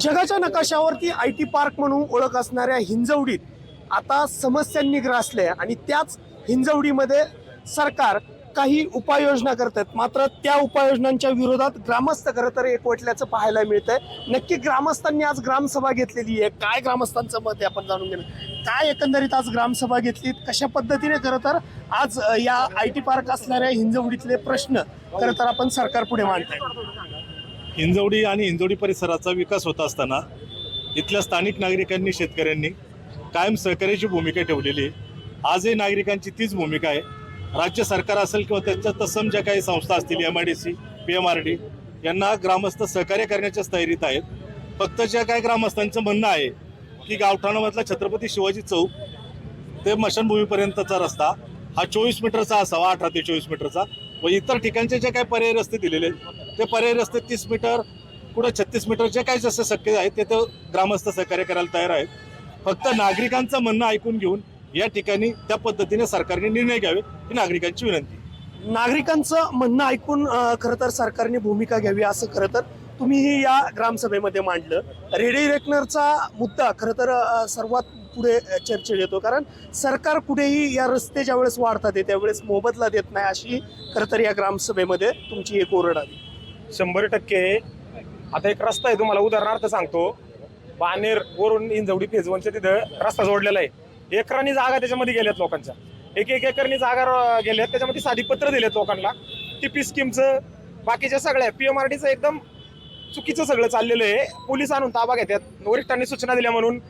जगाच्या नकाशावरती I T park म्हणून ओळख असणाऱ्या हिंजवडीत आता समस्यांनी ग्रासले आणि त्याच हिंजवडीमध्ये सरकार काही उपाययोजना करतात. मात्र त्या उपाययोजनांच्या विरोधात ग्रामस्थ खरं तर एकवटल्याचं पाहायला मिळतंय. नक्की ग्रामस्थांनी आज ग्रामसभा घेतलेली आहे. काय ग्रामस्थांचं मत आहे आपण जाणून घेणं काय एकंदरीत आज ग्रामसभा घेतली? कशा पद्धतीने खरं तर आज या आय टी पार्क असणाऱ्या हिंजवडीतले प्रश्न खरं तर आपण सरकार पुढे मांडताय. हिंजवडी आणि हिंजवडी परिसराचा विकास होत असताना इथल्या स्थानिक नागरिकांनी शेतकऱ्यांनी कायम सहकार्याची भूमिका ठेवलेली आहे. आजही नागरिकांची तीच भूमिका आहे. राज्य सरकार असेल किंवा त्याच्या तत्सम ज्या काही संस्था असतील M I D C P M R D यांना ग्रामस्थ सहकार्य करण्याच्या तयारीत आहेत. फक्त ज्या काही ग्रामस्थांचं म्हणणं आहे की गावठाणामधला छत्रपती शिवाजी चौक ते मशानभूमीपर्यंतचा रस्ता हा चोवीस मीटरचा असावा अठरा ते चोवीस मीटरचा. व इतर ठिकाणचे जे काही पर्याय रस्ते दिलेले आहेत ते पर्याय रस्ते तीस मीटर कुठं छत्तीस मीटर जे काही जसं शक्य आहे ते तर ग्रामस्थ सहकार्य करायला तयार आहेत. फक्त नागरिकांचं म्हणणं ऐकून घेऊन या ठिकाणी त्या पद्धतीने सरकारने निर्णय घ्यावे ही नागरिकांची विनंती. नागरिकांचं म्हणणं ऐकून खरं तर सरकारने भूमिका घ्यावी असं खरं तर तुम्हीही या ग्रामसभेमध्ये मांडलं. रेडी रेकनरचा मुद्दा खरं तर सर्वात पुढे चर्चेत येतो. कारण सरकार कुठेही या रस्ते ज्यावेळेस वाढतात आहे, त्यावेळेस मोबदला देत नाही अशी खरं तर या ग्रामसभेमध्ये तुमची एक ओरड आली. शंभर टक्के. आता एक रस्ता आहे तुम्हाला उदाहरणार्थ सांगतो. बानेर वरून इंजवडी फेजवनच्या तिथं रस्ता जोडलेला आहे. एकरांनी जागा त्याच्यामध्ये गेल्यात लोकांच्या. एक एक एकरनी जागा गेल्यात. त्याच्यामध्ये साधी पत्र दिलेत लोकांना. टीपी स्कीमचं बाकीच्या सगळ्या पीएमआरडीचं एकदम चुकीचं सगळं चाललेलं आहे. पोलीस आणून ताबा घेतात. वरिष्ठांनी सूचना दिल्या म्हणून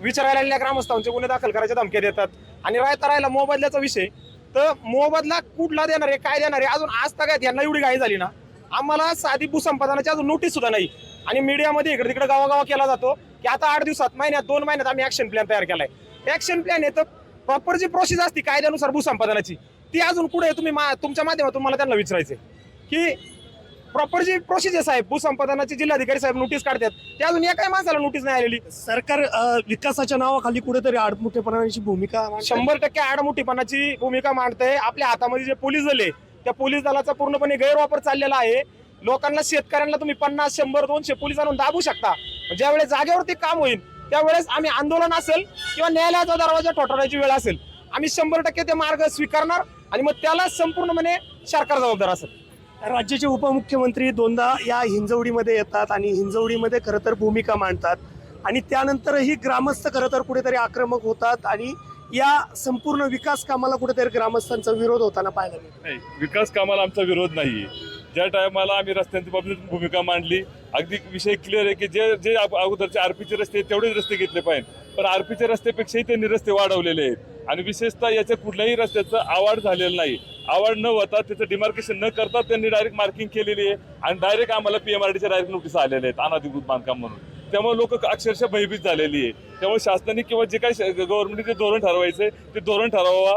विचारायला आलेल्या ग्रामस्थांचे गुन्हे दाखल करायच्या धमक्या देतात. आणि राहता राहिला मोबदल्याचा विषय. तर मोबदला कुठला देणार आहे काय देणार आहे? अजून आज तक यांना एवढी घाई झाली ना? आम्हाला साधी भूसंपादनाची अजून नोटीस सुद्धा नाही. आणि मीडियामध्ये इकडे तिकडे गावागावा केला जातो की आता आठ दिवसात महिन्यात दोन महिन्यात आम्ही ऍक्शन प्लॅन तयार केलाय. ऍक्शन प्लॅन आहे तर प्रॉपर जी प्रोसेस असते कायद्यानुसार भूसंपादनाची ती अजून कुठे आहे? तुम्ही मा- तुमच्या माध्यमातून मला त्यांना विचारायचे की प्रॉपर जी प्रोसिजर साहेब भूसंपादनाची जिल्हाधिकारी साहेब नोटीस काढतात. ते अजून एकाही माणसाला नोटीस नाही आलेली. सरकार अ, विकासाच्या नावाखाली कुठेतरी आडमुठेपणाची भूमिका. शंभर टक्के आडमुठीपणाची भूमिका मांडते आपल्या हातामध्ये जे पोलीस दल आहे त्या पोलीस दलाचा पूर्णपणे गैरवापर चाललेला आहे. लोकांना शेतकऱ्यांना तुम्ही पन्नास शंभर दोनशे पोलीस आणून दाबू शकता. ज्यावेळेस जागेवरती काम होईल त्यावेळेस आम्ही आंदोलन असेल किंवा न्यायालयाचा दरवाजा ठोठावण्याची वेळ असेल आम्ही शंभर टक्के ते मार्ग स्वीकारणार आणि मग त्याला संपूर्णपणे सरकार जबाबदार असेल. राज्याचे उपमुख्यमंत्री दोनदा या हिंजवडीमध्ये येतात आणि हिंजवडीमध्ये खरं तर भूमिका मांडतात. आणि त्यानंतरही ग्रामस्थ खरं तर कुठेतरी आक्रमक होतात आणि या संपूर्ण विकास कामाला कुठेतरी ग्रामस्थांचा विरोध होताना पाहायला मिळतो. नाही विकास कामाला आमचा विरोध नाही ज्या टायमाला आम्ही रस्त्यांच्या बाबतीत भूमिका मांडली अगदी विषय क्लिअर आहे की जे जे अगोदरचे आरपीचे रस्ते आहेत तेवढेच रस्ते घेतले पाहिजे पण आरपीच्या रस्त्यापेक्षाही त्यांनी रस्ते वाढवलेले आहेत. आणि विशेषतः याच्या कुठल्याही रस्त्याचं आवड झालेलं नाही. आवड न होता त्याचं डिमार्केशन न करता त्यांनी डायरेक्ट मार्किंग केलेली आहे आणि डायरेक्ट आम्हाला पीएमआरडीच्या डायरेक्ट नोटीस आलेल्या आहेत अनाधिकृत बांधकाम म्हणून. त्यामुळे लोक अक्षरशः भयभीत झालेली आहे. त्यामुळे शासनाने किंवा जे काही गव्हर्नमेंटचे धोरण ठरवायचे ते धोरण ठरवावा.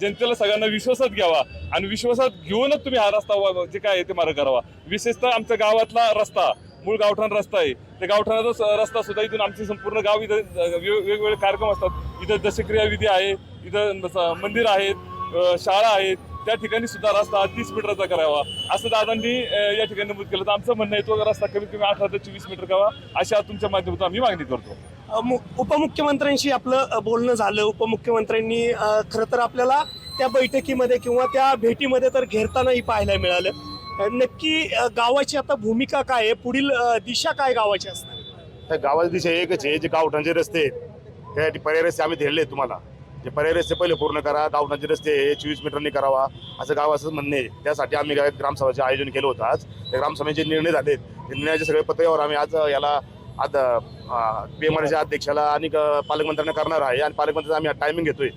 जनतेला सगळ्यांना विश्वासात घ्यावा आणि विश्वासात घेऊनच तुम्ही हा रस्ता वा- जे काय आहे ते मार्ग करावा. विशेषतः आमच्या गावातला रस्ता मूळ गावठाण रस्ता आहे. त्या गावठाणाचा रस्ता सुद्धा इथून आमचे संपूर्ण गाव इथं वेगवेगळे कार्यक्रम असतात. इथं दशक्रिया विधी आहे इथं स- मंदिर आहेत शाळा आहेत त्या ठिकाणी सुद्धा रस्ता तीस मीटरचा करावा. असं दादांनी या ठिकाणी नमूद केलं. तर आमचं म्हणणं आहे तो रस्ता कमीत कमी अठरा ते चोवीस मीटर करावा. अशा तुमच्या माध्यमातून आम्ही मागणी करतो. उपमुख्यमंत्र्यांशी आपलं बोलणं झालं. उपमुख्यमंत्र्यांनी खरं तर आपल्याला त्या बैठकीमध्ये किंवा त्या भेटीमध्ये तर घेरतानाही पाहायला मिळालं. नक्की गावाची आता भूमिका काय आहे? पुढील दिशा काय गावाची असणार? त्या गावाची दिशा एकच आहे. जे गावठांचे रस्ते आहेत त्यासाठी पर्याय रस्ते आम्ही आहेत तुम्हाला. जे पर्याय रस्ते पहिले पूर्ण करा गावठांचे रस्ते हे चोवीस मीटरनी करावा असं गावाचं म्हणणं आहे. त्यासाठी आम्ही काय ग्रामसभाचे आयोजन केलं होतं आज. त्या ग्रामसभेचे निर्णय झालेत निर्णयाचे सगळे पत्रिकावर आम्ही आज याला आज पीएमआरच्या अध्यक्षाला आणि पालकमंत्र्यांना करणार आहे. आणि पालकमंत्र्यांचा आम्ही टायमिंग घेतोय.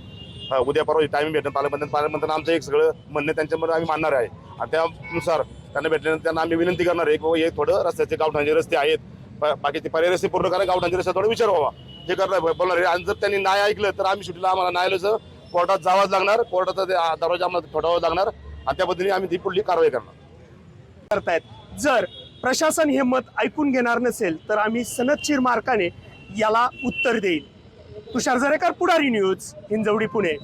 उद्या परवा टायमिंग भेटणं पालकमंत्री पालकमंत्र्यांना आमचं एक सगळं म्हणणं त्यांच्यामध्ये आम्ही मानणार आहे. आणि त्यानुसार त्यांना भेटल्यानंतर त्यांना आम्ही विनंती करणार आहे की बाबा हे थोडं रस्त्याचे गावठांचे रस्ते आहेत. प- बाकीचे पर्याय रस्ते पूर्ण करा गावठांचे रस्ते थोडा विचार व्हावा. हे करणार बोलणार आहे. आणि जर त्यांनी नाही ऐकलं तर आम्ही शेवटीला आम्हाला न्यायालयाचं कोर्टात जावाच लागणार. कोर्टाचा ते, दरवाजा आम्हाला थोडावा लागणार. आणि त्या पद्धतीने आम्ही ती पुढली कारवाई करणार. करतायत. जर प्रशासन हे मत ऐकून घेणार नसेल तर आम्ही सनदशीर मार्काने याला उत्तर देईल. तुषार जरेकर पुढारी न्यूज हिंजवडी पुणे.